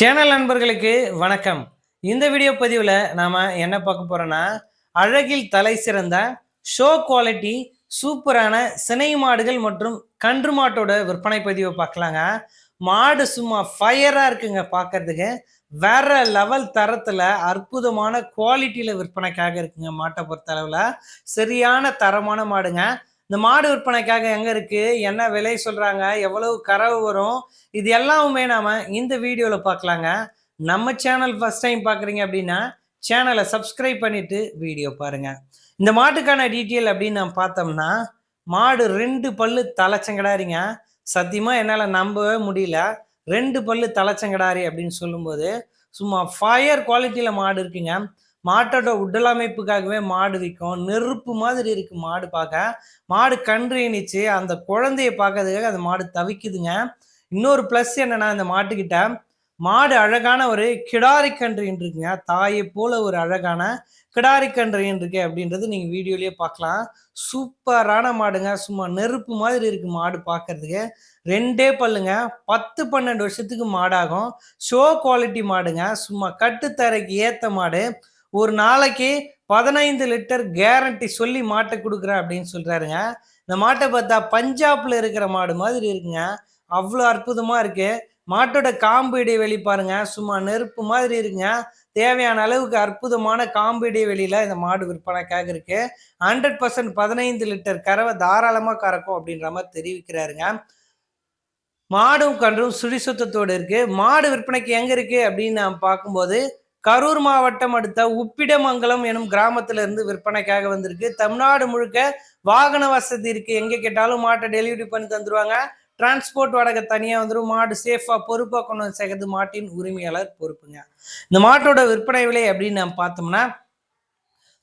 Channel நண்பர்களுக்கு வணக்கம். இந்த வீடியோ பதிவில் நாம் என்ன பார்க்க போகிறோன்னா அழகில் தலை சிறந்த ஷோ குவாலிட்டி சூப்பரான சினை மாடுகள் மற்றும் கன்று மாட்டோட விற்பனை பதிவை பார்க்கலாங்க. மாடு சும்மா ஃபயராக இருக்குங்க பார்க்கறதுக்கு. வேற லெவல் தரத்தில் அற்புதமான குவாலிட்டியில் விற்பனைக்காக இருக்குங்க மாட்டை பொறுத்த அளவில். சரியான தரமான மாடுங்க. இந்த மாடு விற்பனைக்காக எங்கே இருக்குது என்ன விலை சொல்கிறாங்க எவ்வளவு கறவு வரும்? இது எல்லாமே நாம இந்த வீடியோவில் பார்க்கலாங்க நம்ம சேனல் ஃபர்ஸ்ட் டைம் பார்க்குறீங்க அப்படின்னா சேனலை சப்ஸ்கிரைப் பண்ணிட்டு வீடியோ பாருங்க. இந்த மாட்டுக்கான டீட்டெயில் அப்படின்னு நான் பார்த்தோம்னா மாடு ரெண்டு பல்லு தலைச்சங்கடாரிங்க. சத்தியமாக என்னால் நம்பவே முடியல. ரெண்டு பல்லு தலைச்சங்கடாரி அப்படின்னு சொல்லும்போது சும்மா ஃபயர் குவாலிட்டியில் மாடு இருக்குங்க. மாட்டோட உடல் அமைப்புக்காகவே மாடு விற்கும். நெருப்பு மாதிரி இருக்கு மாடு பார்க்க. மாடு கன்று இணைச்சு அந்த குழந்தைய பார்க்கறதுக்காக அந்த மாடு தவிக்குதுங்க. இன்னொரு ப்ளஸ் என்னன்னா அந்த மாட்டுக்கிட்ட மாடு அழகான ஒரு கிடாரி கன்றுன்னு இருக்குங்க தாயை போல ஒரு அழகான கிடாரி கன்றுன்னு இருக்கு அப்படின்றது நீங்க வீடியோலயே பார்க்கலாம். சூப்பரான மாடுங்க. சும்மா நெருப்பு மாதிரி இருக்கு மாடு பார்க்கறதுக்கு. ரெண்டே பல்லுங்க. பத்து பன்னெண்டு வருஷத்துக்கு மாடாகும். ஷோ குவாலிட்டி மாடுங்க. சும்மா கட்டுத்தரைக்கு ஏத்த மாடு. ஒரு நாளைக்கு பதினைந்து லிட்டர் கேரண்டி சொல்லி மாட்டை கொடுக்குறேன் அப்படின்னு சொல்கிறாருங்க இந்த மாட்டை பார்த்தா பஞ்சாப்ல இருக்கிற மாடு மாதிரி இருக்குங்க. அவ்வளோ அற்புதமாக இருக்குது மாட்டோட காம்பு இடைவெளி பாருங்க. சும்மா நெருப்பு மாதிரி இருக்குங்க. தேவையான அளவுக்கு அற்புதமான காம்பு இடைவெளியில் இந்த மாடு விற்பனைக்காக இருக்கு. ஹண்ட்ரட் பர்சன்ட் பதினைந்து லிட்டர் கறவை தாராளமாக கறக்கும் அப்படின்ற மாதிரி தெரிவிக்கிறாருங்க. மாடும் கன்றும் சுடி சுத்தத்தோடு இருக்கு. மாடு விற்பனைக்கு எங்க இருக்கு அப்படின்னு நாம் பார்க்கும்போது கரூர் மாவட்டம் அடுத்த உப்பிடமங்கலம் எனும் கிராமத்துல இருந்து விற்பனைக்காக வந்திருக்கு. தமிழ்நாடு முழுக்க வாகன வசதி இருக்கு. எங்க கேட்டாலும் மாட்டை டெலிவரி பண்ணி தந்துருவாங்க. டிரான்ஸ்போர்ட் வாடகை தனியாக வந்துடும் மாடு சேஃபாக பொறுப்பாக கொண்டு வந்து சேர்க்கறது மாட்டின் உரிமையாளர் பொறுப்புங்க. இந்த மாட்டோட விற்பனை விலை அப்படின்னு நம்ம பார்த்தோம்னா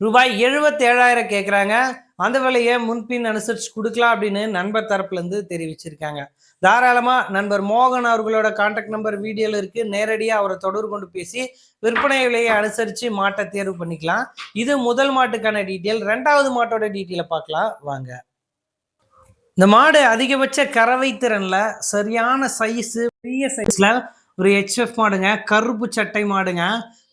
ரூபாய் எழுபத்தி ஏழாயிரம் கேட்குறாங்க அந்த விலையை முன்பின் அனுசரிச்சு கொடுக்கலாம் அப்படின்னு நண்பர் தரப்புலேருந்து தெரிவிச்சிருக்காங்க. தாராளமாக நண்பர் மோகன் அவர்களோட கான்டாக்ட் நம்பர் வீடியோவில் இருக்குது நேரடியாக அவரை தொடர்பு கொண்டு பேசி விற்பனை விலையை அனுசரித்து மாட்டை தேர்வு பண்ணிக்கலாம். இது முதல் மாட்டுக்கான டீட்டெயில் ரெண்டாவது மாட்டோட டீட்டெயிலை பார்க்கலாம். வாங்க. இந்த மாடு அதிகபட்ச கறவை திறனில் சரியான சைஸு பெரிய சைஸில் ஒரு ஹெச்எஃப் மாடுங்க. கருப்பு சட்டை மாடுங்க.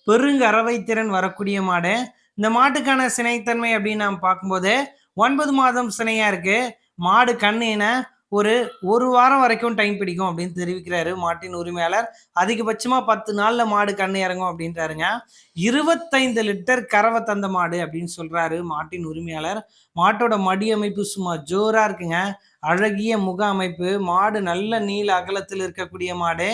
பெருங்கறவை திறன் வரக்கூடிய மாடு. இந்த மாட்டுக்கான சினைத்தன்மை அப்படின்னு நாம் பார்க்கும்போது ஒன்பது மாதம் சினையா இருக்கு. மாடு கண்ணின ஒரு ஒரு வாரம் வரைக்கும் டைம் பிடிக்கும் அப்படின்னு தெரிவிக்கிறாரு மாட்டின் உரிமையாளர். அதிகபட்சமா பத்து நாள்ல மாடு கண்ணு இறங்கும் அப்படின்றாருங்க. இருபத்தைந்து லிட்டர் கறவை தந்த மாடு அப்படின்னு சொல்றாரு மாட்டின் உரிமையாளர். மாட்டோட மடி அமைப்பு சும்மா ஜோரா இருக்குங்க. அழகிய முக அமைப்பு. மாடு நல்ல நீள அகலத்தில் இருக்கக்கூடிய மாடு.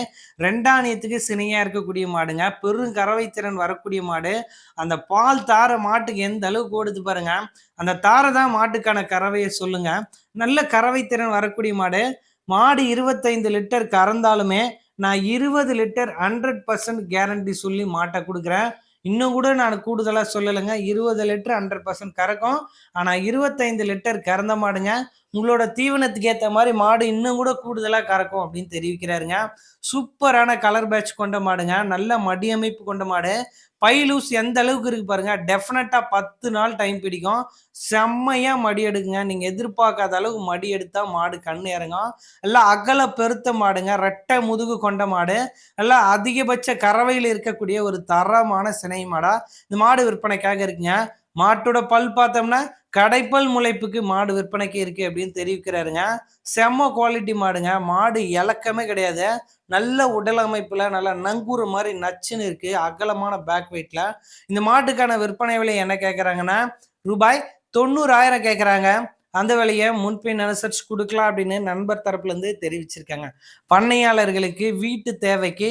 ரெண்டாணியத்துக்கு சினையா இருக்கக்கூடிய மாடுங்க. பெரும் கறவை திறன் வரக்கூடிய மாடு. அந்த பால் தார மாட்டுக்கு எந்த அளவுக்கு ஓடுது பாருங்க. அந்த தாரை தான் மாட்டுக்கான கறவையை சொல்லுங்க. நல்ல கறவை திறன் வரக்கூடிய மாடு. மாடு இருபத்தைந்து லிட்டர் கறந்தாலுமே நான் இருபது லிட்டர் ஹண்ட்ரட் பர்சன்ட் கேரண்டி சொல்லி மாட்டை கொடுக்குறேன். இன்னும் கூட நான் கூடுதலாக சொல்லலைங்க. இருபது லிட்டர் ஹண்ட்ரட் பர்சன்ட் கறக்கும். ஆனால் இருபத்தைந்து லிட்டர் கறந்த மாடுங்க. உங்களோட தீவனத்துக்கு ஏற்ற மாதிரி மாடு இன்னும் கூட கூடுதலாக கறக்கும் அப்படின்னு தெரிவிக்கிறாருங்க. சூப்பரான கலர் பேட்ச் கொண்ட மாடுங்க. நல்ல மடியமைப்பு கொண்ட மாடு. பை லூஸ் எந்த அளவுக்கு இருக்கு பாருங்க. டெஃபினட்டா பத்து நாள் டைம் பிடிக்கும். செம்மையா மடி எடுக்குங்க. நீங்க எதிர்பார்க்காத அளவுக்கு மடி எடுத்தா மாடு கண்ணு இறங்கும். எல்லாம் அகல பெருத்த மாடுங்க. ரெட்டை முதுகு கொண்ட மாடு. எல்லாம் அதிகபட்ச கறவையில் இருக்கக்கூடிய ஒரு தரமான சினை மாடா. இந்த மாடு விற்பனைக்காக இருக்குங்க. மாட்டோட பல் பார்த்தோம்னா கடைப்பல் முளைப்புக்கு மாடு விற்பனைக்கு இருக்கு அப்படின்னு தெரிவிக்கிறாருங்க. செம்ம குவாலிட்டி மாடுங்க. மாடு இலக்கமே கிடையாது. நல்ல உடல் அமைப்புல நல்ல நங்கூறு மாதிரி நச்சுன்னு இருக்கு. அகலமான பேக் வெயிட்ல இந்த மாட்டுக்கான விற்பனை விலை என்ன கேட்குறாங்கன்னா ரூபாய் தொண்ணூறாயிரம் கேட்குறாங்க அந்த விலையை முன்பின் அனுசரிச்சு கொடுக்கலாம் அப்படின்னு நண்பர் தரப்புல இருந்து தெரிவிச்சிருக்காங்க. பண்ணையாளர்களுக்கு வீட்டு தேவைக்கு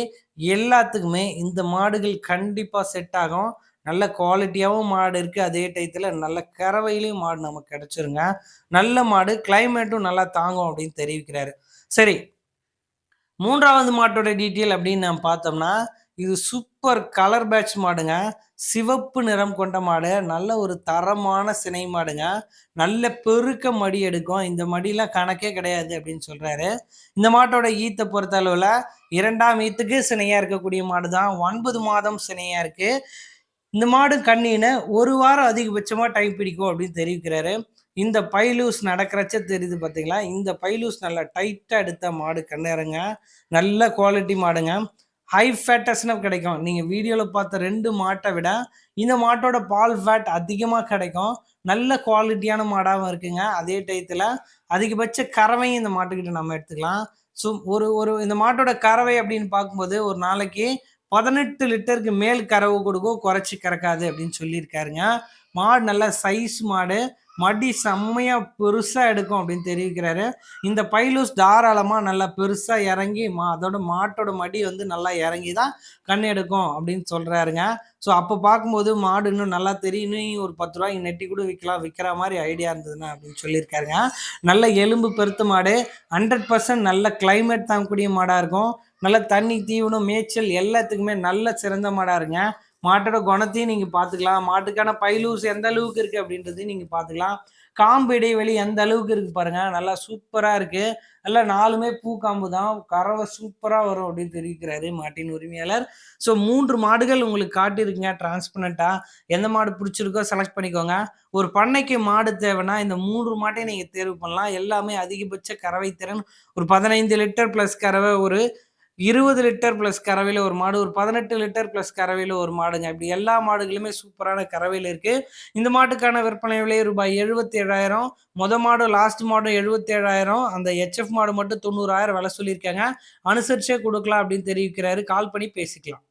எல்லாத்துக்குமே இந்த மாடுகள் கண்டிப்பா செட் ஆகும். நல்ல குவாலிட்டியாகவும் மாடு இருக்குது அதே டயத்தில் நல்ல கறவையிலையும் மாடு நமக்கு கிடச்சிருங்க. நல்ல மாடு கிளைமேட்டும் நல்லா தாங்கும் அப்படின்னு தெரிவிக்கிறாரு. சரி மூன்றாவது மாட்டோட டீட்டெயில் அப்படின்னு நம்ம பார்த்தோம்னா இது சூப்பர் கலர் பேட்ச் மாடுங்க. சிவப்பு நிறம் கொண்ட மாடு நல்ல ஒரு தரமான சினை மாடுங்க. நல்ல பெருக்க மடி எடுக்கும். இந்த மடியெலாம் கணக்கே கிடையாது அப்படின்னு சொல்கிறாரு இந்த மாட்டோட ஈத்தை பொறுத்த அளவில் இரண்டாம் ஈத்துக்கு சினையாக இருக்கக்கூடிய மாடு தான் ஒன்பது மாதம் சினையாக இருக்குது இந்த மாடு கண்ணின ஒரு வாரம் அதிகபட்சமாக டைம் பிடிக்கும் அப்படின்னு தெரிவிக்கிறாரு. இந்த பைலூஸ் நடக்கிறச்ச தெரியுது பார்த்தீங்களா இந்த பைலூஸ் நல்லா டைட்டாக எடுத்த மாடு கண்ணிறங்க. நல்ல குவாலிட்டி மாடுங்க. ஹை ஃபேட்டஸ்னு கிடைக்கும். நீங்கள் வீடியோவில் பார்த்த ரெண்டு மாட்டை விட இந்த மாட்டோட பால் ஃபேட் அதிகமாக கிடைக்கும். நல்ல குவாலிட்டியான மாடாகவும் இருக்குங்க. அதே டயத்தில் அதிகபட்ச கறவையும் இந்த மாட்டுக்கிட்ட நம்ம எடுத்துக்கலாம். ஸோ ஒரு ஒரு இந்த மாட்டோட கறவை அப்படின்னு பார்க்கும்போது ஒரு நாளைக்கு பதினெட்டு லிட்டருக்கு மேல் கறவு கொடுக்கும் குறைச்சி கறக்காது அப்படின்னு சொல்லியிருக்காருங்க. மாடு நல்ல சைஸ் மாடு மடி செம்மையாக பெருசாக எடுக்கும் அப்படின்னு தெரிவிக்கிறாரு. இந்த பைலூஸ் தாராளமாக நல்லா பெருசாக இறங்கி மா அதோட மாட்டோட மடி வந்து நல்லா இறங்கி தான் கண் எடுக்கும் அப்படின்னு சொல்கிறாருங்க ஸோ அப்போ பார்க்கும்போது மாடு இன்னும் நல்லா தெரியும். இன்னும் ஒரு பத்து ரூபாய்க்கு நெட்டி கூட விற்கலாம் விற்கிற மாதிரி ஐடியா இருந்ததுன்னா அப்படின்னு சொல்லியிருக்காருங்க. நல்ல எலும்பு பெருத்த மாடு ஹண்ட்ரட் பர்சன்ட் நல்ல கிளைமேட் தாங்கக்கூடிய மாடாக இருக்கும். நல்ல தண்ணி தீவனம் மேய்ச்சல் எல்லாத்துக்குமே நல்ல சிறந்த மாடாக இருங்க மாட்டோட குணத்தையும் நீங்கள் பார்த்துக்கலாம் மாட்டுக்கான பைலூஸ் எந்த அளவுக்கு இருக்குது அப்படின்றதையும் நீங்கள் பார்த்துக்கலாம் காம்பு இடைவெளி எந்த அளவுக்கு இருக்குது பாருங்கள் நல்லா சூப்பராக இருக்குது நல்லா நாலுமே பூ காம்பு தான். கறவை சூப்பராக வரும் அப்படின்னு தெரிவிக்கிறாரு மாட்டின் உரிமையாளர். ஸோ மூன்று மாடுகள் உங்களுக்கு காட்டியிருக்குங்க. டிரான்ஸ்பரண்ட்டாக எந்த மாடு பிடிச்சிருக்கோ செலக்ட் பண்ணிக்கோங்க. ஒரு பண்ணைக்கு மாடு தேவைன்னா இந்த மூன்று மாட்டையும் நீங்கள் தேர்வு பண்ணலாம். எல்லாமே அதிகபட்ச கறவை திறன். ஒரு பதினைந்து லிட்டர் ப்ளஸ் கறவை ஒரு இருபது லிட்டர் ப்ளஸ் கறவையில் ஒரு மாடு ஒரு பதினெட்டு லிட்டர் ப்ளஸ் கறவையில் ஒரு மாடுங்க. இப்படி எல்லா மாடுகளுமே சூப்பரான கறவையில் இருக்குது இந்த மாட்டுக்கான விற்பனை விலை ரூபாய் எழுபத்தி ஏழாயிரம் மொத மாடு லாஸ்ட் மாடு எழுபத்தி ஏழாயிரம் அந்த ஹெச்எஃப் மாடு மட்டும் தொண்ணூறாயிரம் விலை சொல்லியிருக்காங்க. அனுசரிச்சே கொடுக்கலாம் அப்படின்னு தெரிவிக்கிறாரு. கால் பண்ணி பேசிக்கலாம்.